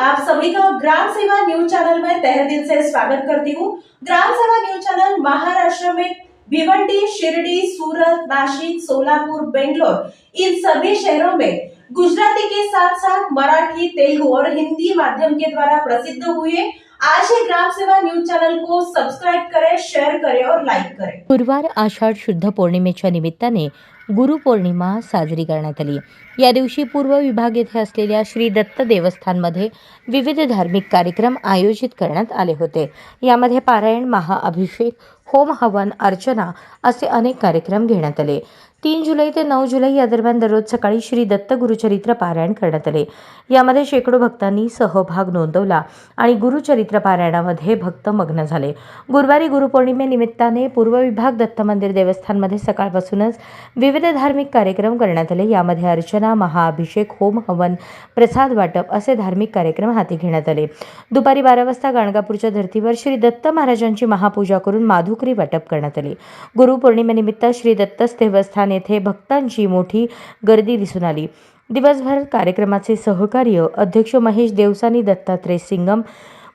आप सभी का ग्राम सेवा न्यूज चैनल में तहे दिल से स्वागत करती हूँ। ग्राम सेवा न्यूज चैनल महाराष्ट्र में भिवंडी शिरडी सूरत नासिक सोलापुर बेंगलोर इन सभी शहरों में गुजराती के साथ साथ मराठी तेलुगु और हिंदी माध्यम के द्वारा प्रसिद्ध हुए आज ही ग्राम सेवा न्यूज चैनल को सब्सक्राइब करें शेयर करें और लाइक करें। गुरुवार आषाढ शुद्ध पौर्णिमेच्या निमित्ताने गुरुपौर्णिमा साजरी करण्यात आली. या दिवशी पूर्व विभाग येथे असलेल्या श्री दत्त देवस्थानमध्ये विविध धार्मिक कार्यक्रम आयोजित करण्यात आले होते. यामध्ये पारायण महाअभिषेक होम हवन अर्चना असे अनेक कार्यक्रम घेण्यात आले. तीन जुलै ते नऊ जुलै या दरम्यान दररोज सकाळी श्री दत्त गुरुचरित्र पारायण करण्यात आले. यामध्ये शेकडो भक्तांनी सहभाग नोंदवला आणि गुरुचरित्र पारायणामध्ये भक्त मग्न झाले. गुरुवारी गुरुपौर्णिमेनिमित्ताने पूर्व विभाग दत्त मंदिर देवस्थानमध्ये सकाळपासूनच विविध धार्मिक कार्यक्रम करण्यात आले. यामध्ये अर्चना महाअभिषेक होम हवन प्रसाद वाटप असे धार्मिक कार्यक्रम हाती घेण्यात आले. दुपारी बारा वाजता गाणगापूरच्या धर्तीवर श्री दत्त महाराजांची महापूजा करून माधुकरी वाटप करण्यात आली. गुरुपौर्णिमेनिमित्त श्री दत्तस देवस्थान येथे भक्तांची मोठी गर्दी दिसून आली. दिवसभर कार्यक्रमाचे सहकार्य अध्यक्ष महेश देवसानी दत्तात्रय सिंगम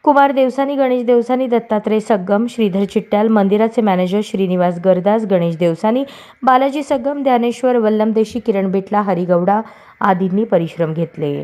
कुमार देवसानी गणेश देवसानी दत्तात्रय सग्गम श्रीधर चिट्ट्याल मंदिराचे मॅनेजर श्रीनिवास गरदास गणेश देवसानी बालाजी सग्गम ज्ञानेश्वर वल्लमदेशी किरण बिटला हरिगौडा आदींनी परिश्रम घेतले.